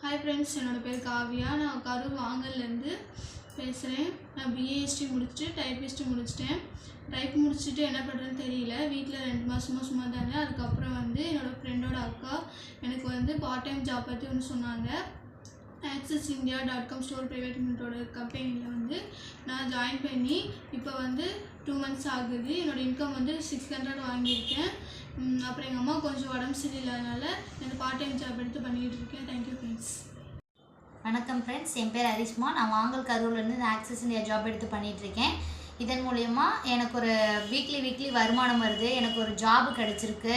Hi friends என்னோட பேர் காவியா. நான் கரூர் வாங்கல்லேருந்து பேசுகிறேன் நான் பிஏஎஸ்டி முடிச்சுட்டு டைப்பிஸ்ட்டு முடிச்சிட்டேன். டைப் முடிச்சுட்டு என்ன பண்ணுறதுன்னு தெரியல. வீட்டில் ரெண்டு மாதமாக சும்மா தான் அதுக்கப்புறம் வந்து என்னோடய ஃப்ரெண்டோட அக்கா எனக்கு வந்து பார்ட் டைம் ஜாப் பற்றி ஒன்று சொன்னாங்க Axis India dot com store private லிமிட்டோட கம்பெனியில் வந்து நான் ஜாயின் பண்ணி இப்போ வந்து டூ மந்த்ஸ் ஆகுது. என்னோடய இன்கம் வந்து சிக்ஸ் ஹண்ட்ரட் வாங்கியிருக்கேன். அப்புறம் எங்கள் அம்மா கொஞ்சம் உடம்பு சரியில்லாதனால எனக்கு பார்ட் டைம் ஜாப் எடுத்து பண்ணிகிட்டு இருக்கேன். தேங்க்யூ ஃப்ரெண்ட்ஸ் வணக்கம் ஃப்ரெண்ட்ஸ் என் பேர் ஹரிஷ்மா நான் வாங்கல் கரூர்லேருந்து இந்த ஆக்சஸ் இந்தியா ஜாப் எடுத்து பண்ணிகிட்ருக்கேன் இருக்கேன். இதன் மூலயமா எனக்கு ஒரு வீக்லி வீக்லி வருமானம் வருது. எனக்கு ஒரு ஜாப் கிடச்சிருக்கு.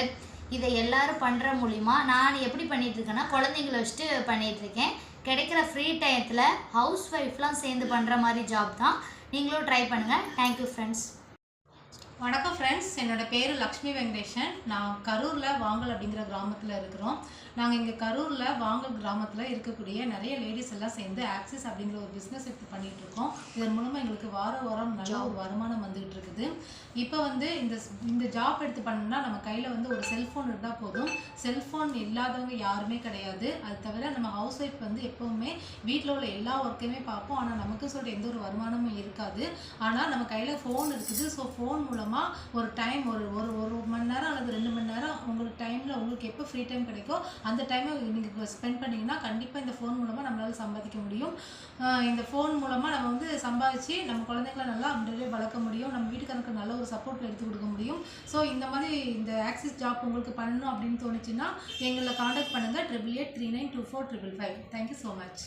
இதை எல்லாரும் பண்ணுற மூலிமா நான் எப்படி பண்ணிகிட்ருக்கேன்னா குழந்தைங்கள வச்சுட்டு பண்ணிகிட்ருக்கேன் கிடைக்கிற ஃப்ரீ டயத்தில் ஹவுஸ் ஒய்ஃப்லாம் சேர்ந்து பண்ணுற மாதிரி ஜாப் தான். நீங்களும் ட்ரை பண்ணுங்கள் தேங்க்யூ ஃப்ரெண்ட்ஸ் வணக்கம் ஃப்ரெண்ட்ஸ் என்னோட பேர் லக்ஷ்மி வெங்கடேஷன் நான் கரூரில் வாங்கல் அப்படிங்கிற கிராமத்தில் இருக்கிறோம். நாங்கள் இங்கே கரூரில் வாங்கல் கிராமத்தில் இருக்கக்கூடிய நிறைய லேடிஸ் எல்லாம் சேர்ந்து ஆக்சிஸ் அப்படிங்கிற ஒரு பிஸ்னஸ் எடுத்து பண்ணிகிட்டு இருக்கோம். இதன் மூலமாக எங்களுக்கு வார வாரம் நல்ல ஒரு வருமானம் வந்துகிட்டு இருக்குது. இப்போ வந்து இந்த இந்த ஜாப் எடுத்து பண்ணோம்னா நம்ம கையில் வந்து ஒரு செல்ஃபோன் இருந்தால் போதும். செல்ஃபோன் இல்லாதவங்க யாருமே கிடையாது. அது தவிர நம்ம ஹவுஸ் ஒய்ஃப் வந்து எப்போவுமே வீட்டில் உள்ள எல்லா ஒர்க்கையுமே பார்ப்போம். ஆனால் நமக்கு சொல்லிட்டு எந்த ஒரு வருமானமும் இருக்காது. ஆனால் நம்ம கையில் ஃபோன் இருக்குது. ஸோ ஃபோன் மூலமாக ஒரு டைம் ஒரு ஒரு ஒரு மணி நேரம் அல்லது ரெண்டு மணி நேரம் உங்களுக்கு டைமில் உங்களுக்கு எப்போ ஃப்ரீ டைம் கிடைக்கோ அந்த டைமை நீங்கள் ஸ்பெண்ட் பண்ணிங்கன்னா கண்டிப்பாக இந்த ஃபோன் மூலமாக நம்மளால் சம்பாதிக்க முடியும். இந்த ஃபோன் மூலமாக நம்ம வந்து சம்பாதிச்சு நம்ம குழந்தைங்கள நல்லா அப்படியே வளர்க்க முடியும். நம்ம வீட்டுக்காரருக்கு நல்ல ஒரு சப்போர்ட் எடுத்து கொடுக்க முடியும். ஸோ இந்த மாதிரி இந்த ஆக்சிஸ் ஜாப் உங்களுக்கு பண்ணணும் அப்படின்னு தோணுச்சுன்னா எங்களை காண்டாக்ட் பண்ணுங்கள் triple eight three nine two four triple five thank you so much